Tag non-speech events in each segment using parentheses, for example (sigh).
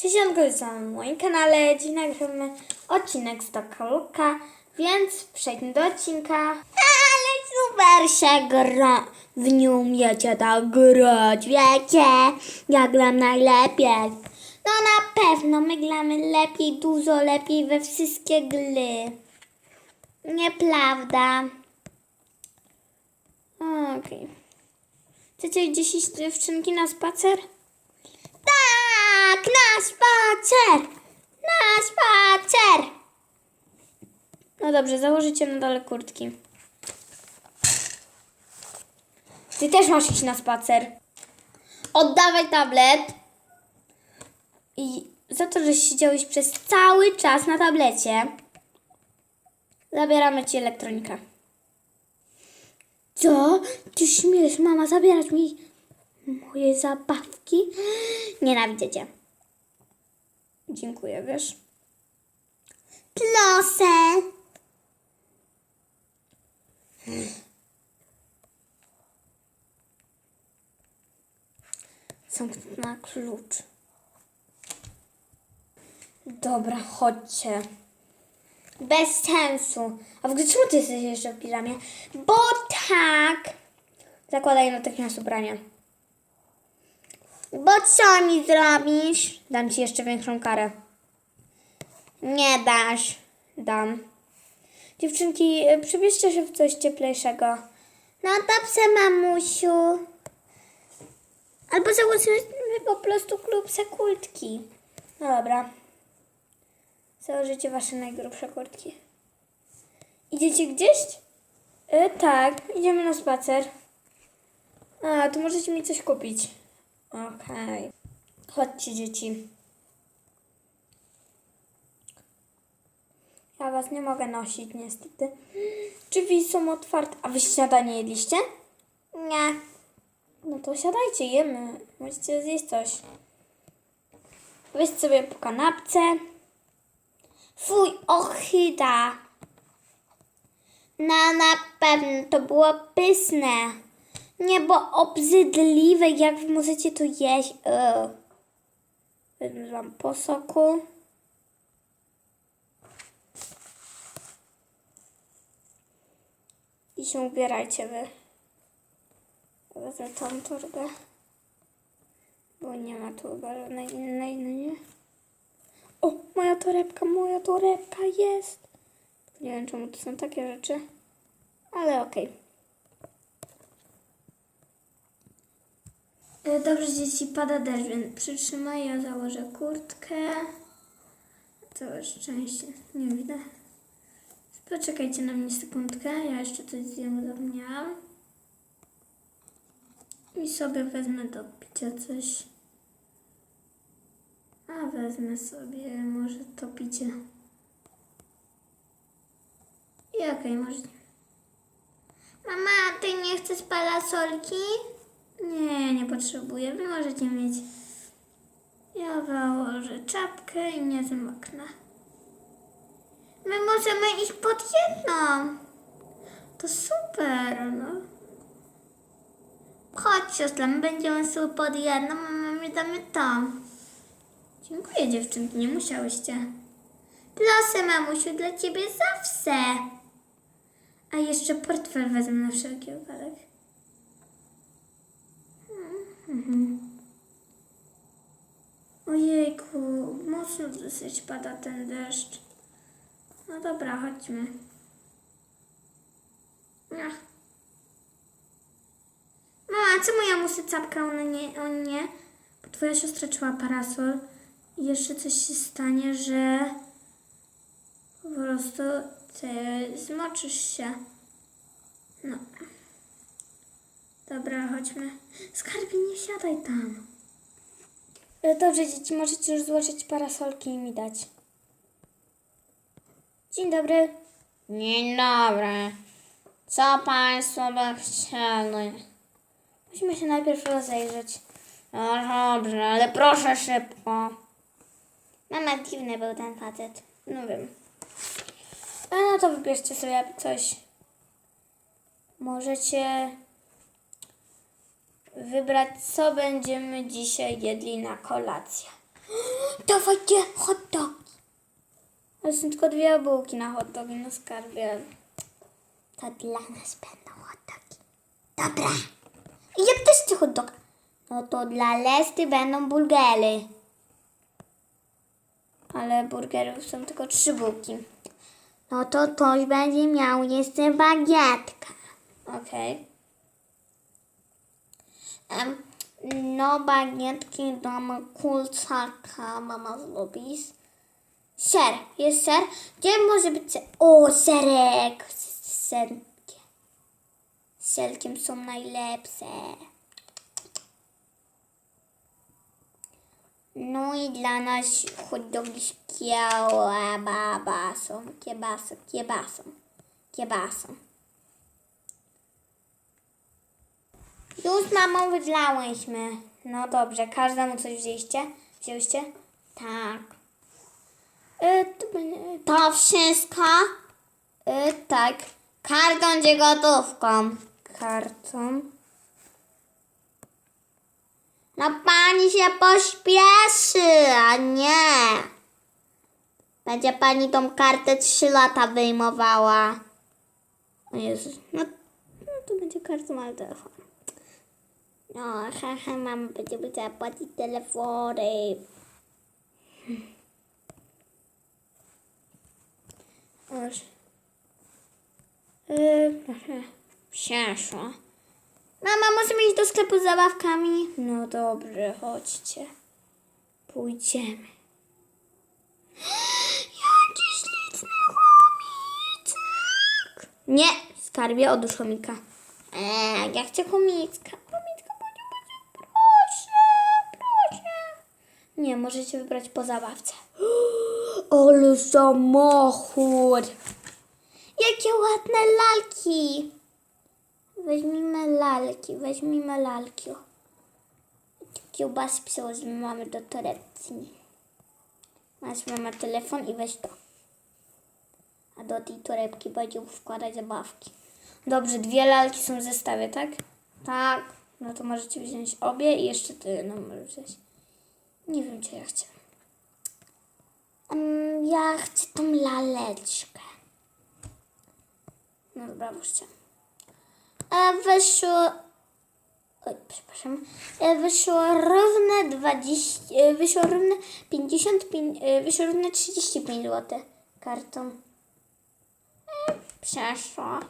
Cześć, Janko, na moim kanale. Dziś nagramy odcinek z Dokoluka, więc przejdźmy do odcinka. Ale super się gra. W nią umiecie tak grać, wiecie? Ja gram najlepiej. No na pewno, my gramy lepiej, dużo lepiej we wszystkie gry. Nieprawda. Okej. Chcecie gdzieś iść dziewczynki na spacer? Tak, na spacer! Na spacer! No dobrze, założycie na dole kurtki. Ty też masz iść na spacer. Oddawaj tablet. I za to, że siedziałeś przez cały czas na tablecie, zabieramy ci elektronikę. Co? Ty śmiesz, mama, zabierać mi moje zabawki? Nienawidzę cię. Dziękuję, wiesz? Zamknę na klucz. Dobra, chodźcie. Bez sensu. A w ogóle czemu ty jesteś jeszcze w piżamie? Bo tak. Zakładaj natychmiast ubranie. Bo co mi zrobisz? Dam ci jeszcze większą karę. Nie dasz. Dam. Dziewczynki, y, przybierzcie się w coś cieplejszego. No dobrze, mamusiu. Albo założymy po prostu klub sekultki. No dobra. Założycie wasze najgrubsze kurtki. Idziecie gdzieś? E, tak, idziemy na spacer. A, to możecie mi coś kupić. Okej. Chodźcie, dzieci. Ja was nie mogę nosić, niestety. Drzwi są otwarte. A wy śniadanie jedliście? Nie. No to siadajcie, jemy. Możecie zjeść coś. Weź sobie po kanapce. Fuj, ochyda. No na pewno to było pyszne. Nie, bo obrzydliwe, jak wy możecie to jeść. Wezmę wam po soku. I się ubierajcie wy. Wezmę tą torbę. Bo nie ma tu żadnej innej, no nie? O, moja torebka, moja torebka jest. Nie wiem, czemu to są takie rzeczy, ale okej. E, Dobrze, dzieci, pada deszcz, więc przytrzymaj, ja założę kurtkę. Całe szczęście, nie widzę. Poczekajcie na mnie sekundkę, ja jeszcze coś zapomniałam. I sobie wezmę do picia coś. A wezmę sobie może to picie. I okej, może. Mama, ty nie chcesz parasolki? Nie, nie potrzebuję. Wy możecie mieć. Ja założę czapkę i nie zamknę. My możemy iść pod jedną. To super, no. Chodź, siostra, my będziemy sobie pod jedną, a my damy tam. Dziękuję, dziewczynki, nie musiałyście. Proszę, mamusiu, dla ciebie zawsze. A jeszcze portfel wezmę na wszelki wypadek. Ojejku, mocno dosyć pada ten deszcz. No dobra, chodźmy. Ach. Mama, czemu ja muszę czapkę, ona nie, on nie? Bo twoja siostra trzyma parasol i jeszcze coś się stanie, że po prostu ty zmoczysz się. No. Dobra, chodźmy. Skarbie, nie siadaj tam. E, Dobrze, dzieci, możecie już złożyć parasolki i mi dać. Dzień dobry. Dzień dobry. Co Państwo by chcieli? Musimy się najpierw rozejrzeć. No dobrze, ale proszę szybko. Mama, dziwny był ten facet. No wiem. A no to wybierzcie sobie coś. Możecie wybrać, co będziemy dzisiaj jedli na kolację. (gasps) dawajcie hot dog. Ale są tylko dwie bułki na hot dogi na skarbie. To dla nas będą hot dogi. Dobra. I ja też chcę hot dog. No to dla Lesty będą burgery. Ale burgerów są tylko trzy bułki. No to ktoś będzie miał jeszcze bagietka. Okej. Em, no bagietki damy kulcaka, mama zrobi. Ser, jest ser? Gdzie może być ser? O, serek! Serkiem. Serkiem są najlepsze. No i dla nas hot dogi z kiełbasą, kiebasą, kiebasą, kiebasą. Już mamą wydlałyśmy. No dobrze, każdemu coś wzięliście? Wzięłyście? Tak. Y, to, wszystko? Y, tak. Kartą czy gotówką? Kartą. No pani się pośpieszy, a nie. Będzie pani tą kartę trzy lata wyjmowała. O Jezus, no, no to będzie kartą, ale telefon. No, haha, mama będzie musiała płacić telefony. Już. Yy. Przeszło. Mama, możemy iść do sklepu z zabawkami? No dobrze, chodźcie. Pójdziemy. (gasps) Jaki śliczny chomicek. Nie, skarbie, odłóż chomika. Eee, ja chcę. Chomicka, Nie, możecie wybrać po zabawce. (gasps) Ale samochód. Jakie ładne lalki. Weźmijmy lalki, weźmijmy lalki. Kiełbasy przełożymy mamy do torebki. Masz mama telefon i weź to. A do tej torebki będzie wkładać zabawki. Dobrze, dwie lalki są w zestawie, tak? Tak. No to możecie wziąć obie i jeszcze ty, no możesz wziąć. Nie wiem, czy ja chcę. Mm, ja chcę tą laleczkę. No dobra, włóżcie. E, wyszło... Oj, przepraszam. E, wyszło równe 20... E, wyszło równe 55... E, wyszło równe 35 zł kartą. E, przeszło.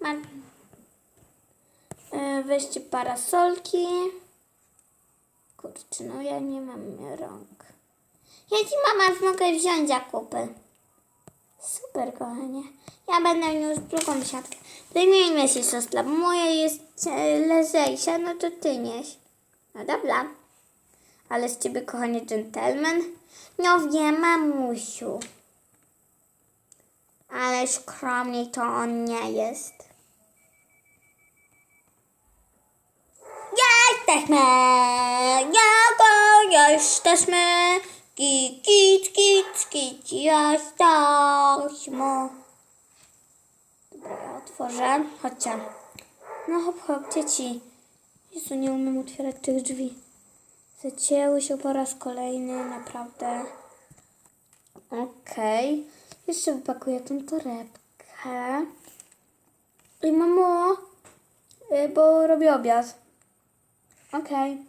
Mam... E, weźcie parasolki. Kurczę, no ja nie mam rąk. Ja ci mama mogę wziąć zakupy. Super, kochanie. Ja będę niósł drugą siatkę. Wymienimy się, siostra, moja jest e, lżejsza, no to ty nieś. No dobra. Ale z ciebie, kochanie, dżentelmen? No wiem, mamusiu. Ale skromniej to on nie jest. Jesteśmy! Jako jesteśmy! Kit, kit, kit, kit, jesteśmy! Dobra, ja otworzę. Chodźcie. No hop, hop, dzieci. Jezu, nie umiem otwierać tych drzwi. Zacięły się po raz kolejny, naprawdę. Okej. Jeszcze wypakuję tą torebkę. I mamo, y, bo robię obiad. Okej.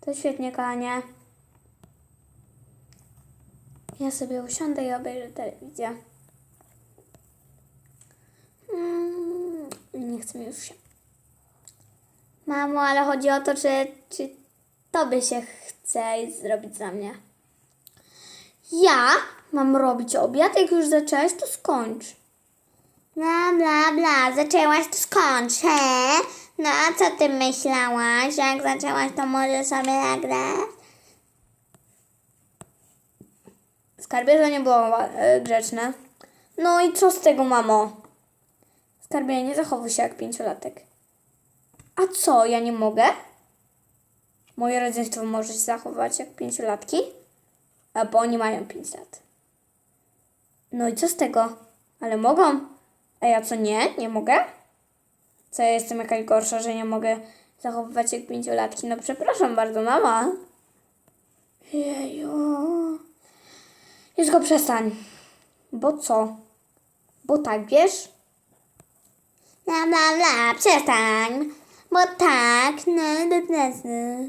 To świetnie, kochanie. Ja sobie usiądę i obejrzę telewizję. Mm, nie chcę już się. Mamo, ale chodzi o to, czy, czy tobie się chce zrobić za mnie. Ja mam robić obiad, jak już zaczęłaś, to skończ. Bla, bla, bla, zaczęłaś, to skończ, he? No, a co ty myślałaś? Jak zaczęłaś, to może sobie nagrać? Skarbie, nie było e, grzeczne. No i co z tego, mamo? Skarbie, nie zachowuj się jak pięciolatek. A co, ja nie mogę? Moje rodzeństwo może się zachować jak pięciolatki? A bo oni mają pięć lat. No i co z tego? Ale mogą. A ja co nie? Nie mogę? Co ja jestem jakaś gorsza, że nie mogę zachowywać jak pięciolatki? No przepraszam bardzo, mama. Jeju. Już go przestań. Bo co? Bo tak, wiesz? Bla, bla, bla, przestań. Bo tak, no, no, no.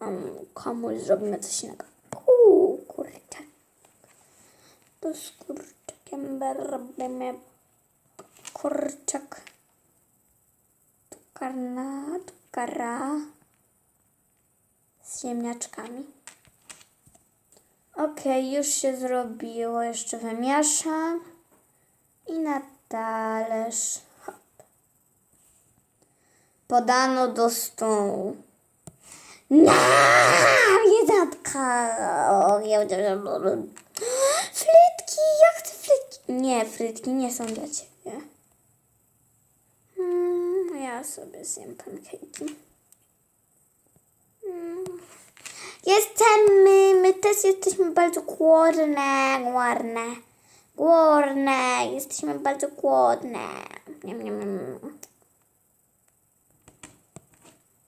Um, komuś zrobimy coś innego. Uuu, kurczę. To z kurczakiem robimy kurczak. Tu karna, tu kara. Z ziemniaczkami. Okej, już się zrobiło. Jeszcze wymieszam. I na talerz. Hop. Podano do stołu. No, jedzatka. (gasps) Frytki, ja chcę frytki. Nie, frytki nie są dla ciebie. Mm, ja sobie zjem pankejki. Mm. Jesteśmy, my też jesteśmy bardzo głodne, głodne, głodne, jesteśmy bardzo głodne. Niam, niam, niam.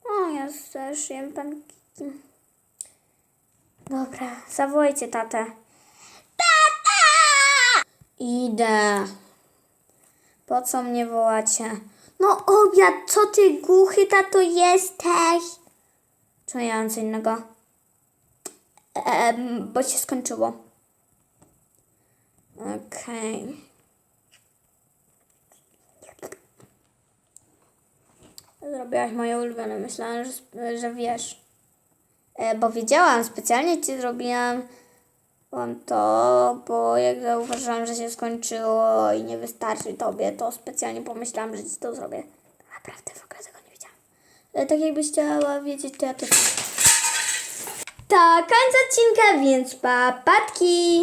O, ja też jem pankiki. Dobra, zawołajcie tatę. Tata! Idę. Po co mnie wołacie? No obiad, co ty głuchy tato jesteś? Co ja mam co innego? Em, bo się skończyło. Okej. Zrobiłaś moje ulubione. Myślałam, że, że wiesz. E, bo wiedziałam, specjalnie ci zrobiłam wam to, bo jak zauważyłam, że się skończyło i nie wystarczy tobie, to specjalnie pomyślałam, że ci to zrobię. Naprawdę w ogóle tego nie wiedziałam. E, tak jakbyś chciała wiedzieć, to ja też. To koniec odcinka, więc papatki!